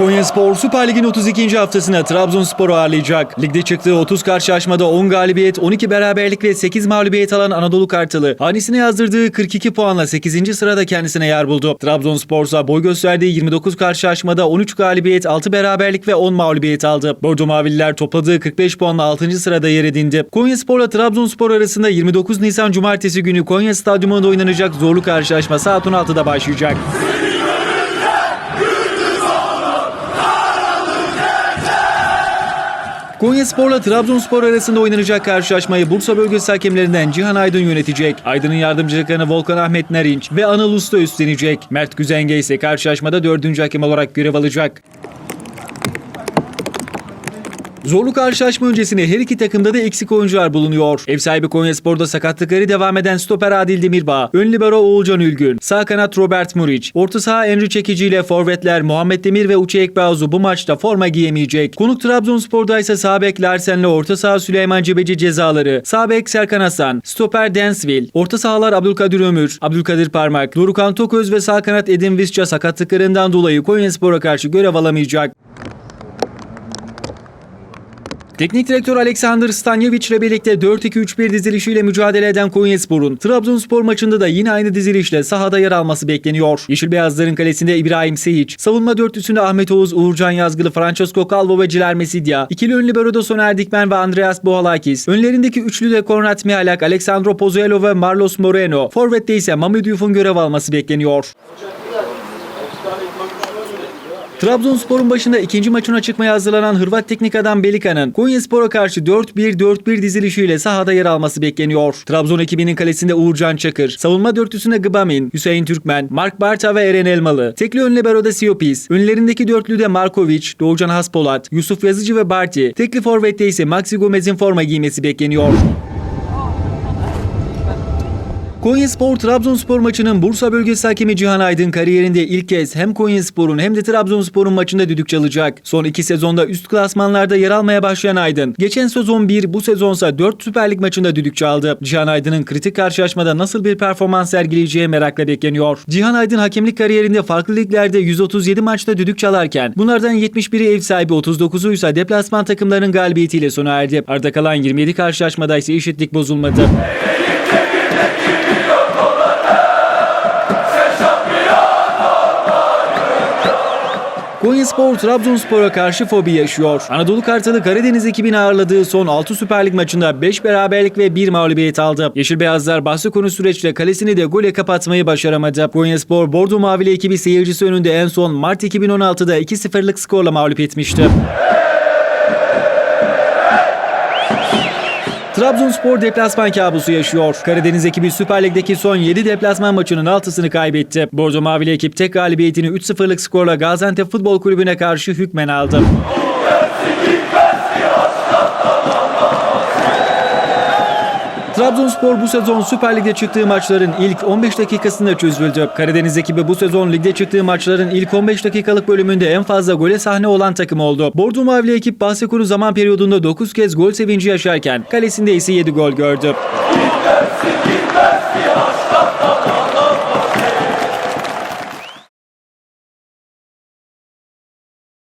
Konyaspor Süper Lig'in 32. haftasına Trabzonspor'u ağırlayacak. Ligde çıktığı 30 karşılaşmada 10 galibiyet, 12 beraberlik ve 8 mağlubiyet alan Anadolu Kartalı, hanesine yazdırdığı 42 puanla 8. sırada kendisine yer buldu. Trabzonspor ise boy gösterdiği 29 karşılaşmada 13 galibiyet, 6 beraberlik ve 10 mağlubiyet aldı. Bordo Mavililer topladığı 45 puanla 6. sırada yer edindi. Konyaspor'la Trabzonspor arasında 29 Nisan Cumartesi günü Konya Stadyumunda oynanacak zorlu karşılaşma saat 16'da başlayacak. Konya Spor'la Trabzonspor arasında oynanacak karşılaşmayı Bursa bölgesi hakemlerinden Cihan Aydın yönetecek. Aydın'ın yardımcılıklarını Volkan Ahmet Narinç ve Anıl Usta üstlenecek. Mert Güzenge ise karşılaşmada dördüncü hakem olarak görev alacak. Zorlu karşılaşma öncesinde her iki takımda da eksik oyuncular bulunuyor. Ev sahibi Konyaspor'da sakatlıkları devam eden stoper Adil Demirbağ, ön libero Oğulcan Ülgün, sağ kanat Robert Muriç, orta saha Enri Çekici ile forvetler Muhammed Demir ve Uçe Ekbağzu bu maçta forma giyemeyecek. Konuk Trabzonspor'da ise sağ bek Larsen'le orta saha Süleyman Cebeci cezaları, sağ bek Serkan Hasan, stoper Densville, orta sahalar Abdülkadir Ömür, Abdülkadir Parmak, Dorukan Toköz ve sağ kanat Edin Visca sakatlıklarından dolayı Konyaspor'a karşı görev alamayacak. Teknik direktör Alexander Stanjevic ile birlikte 4-2-3-1 dizilişiyle mücadele eden Konyaspor'un Trabzonspor maçında da yine aynı dizilişle sahada yer alması bekleniyor. Yeşil Beyazların kalesinde İbrahim Seyic, savunma dörtlüsünde Ahmet Oğuz, Uğurcan Yazgılı, Francesco Calvo ve Ciler Mesidia, ikili ön libero'da Soner Dikmen ve Andreas Bohalakis, önlerindeki üçlü de Konrad Mihalak, Alexandro Pozuelo ve Marlos Moreno, forvette ise Mami Diouf'un görev alması bekleniyor. Trabzonspor'un başında ikinci maçına çıkmaya hazırlanan Hırvat teknik adam Belika'nın Konyaspor'a karşı 4-1-4-1 dizilişiyle sahada yer alması bekleniyor. Trabzon ekibinin kalesinde Uğurcan Çakır, savunma dörtlüsünde Gıbamin, Hüseyin Türkmen, Mark Barta ve Eren Elmalı, tekli ön libero'da Siopis, önlerindeki dörtlüde Markovic, Doğucan Haspolat, Yusuf Yazıcı ve Barti, tekli forvette ise Maxi Gomez'in forma giymesi bekleniyor. Konyaspor Trabzonspor maçının Bursa bölgesi hakemi Cihan Aydın kariyerinde ilk kez hem Konyaspor'un hem de Trabzonspor'un maçında düdük çalacak. Son iki sezonda üst klasmanlarda yer almaya başlayan Aydın, geçen sezon 1, bu sezonsa 4 Süper Lig maçında düdük çaldı. Cihan Aydın'ın kritik karşılaşmada nasıl bir performans sergileyeceği merakla bekleniyor. Cihan Aydın hakemlik kariyerinde farklı liglerde 137 maçta düdük çalarken bunlardan 71'i ev sahibi 39'u ise deplasman takımlarının galibiyetiyle sona erdi. Arda kalan 27 karşılaşmada ise eşitlik bozulmadı. Konyaspor Trabzonspor'a karşı fobi yaşıyor. Anadolu Kartalı Karadeniz ekibini ağırladığı son 6 Süper Lig maçında 5 beraberlik ve 1 mağlubiyet aldı. Yeşil Beyazlar bahsi konu süreçte kalesini de gole kapatmayı başaramadı. Konyaspor Bordo Mavili ekibi seyircisi önünde en son Mart 2016'da 2-0'lık skorla mağlup etmişti. Trabzonspor deplasman kabusu yaşıyor. Karadeniz ekibi Süper Lig'deki son 7 deplasman maçının 6'sını kaybetti. Bordo Mavili ekip tek galibiyetini 3-0'lık skorla Gaziantep Futbol Kulübü'ne karşı hükmen aldı. Trabzonspor bu sezon Süper Lig'de çıktığı maçların ilk 15 dakikasında çözüldü. Karadeniz ekibi bu sezon ligde çıktığı maçların ilk 15 dakikalık bölümünde en fazla gole sahne olan takım oldu. Bordo Mavili ekip bahse konu zaman periyodunda 9 kez gol sevinci yaşarken kalesinde ise 7 gol gördü.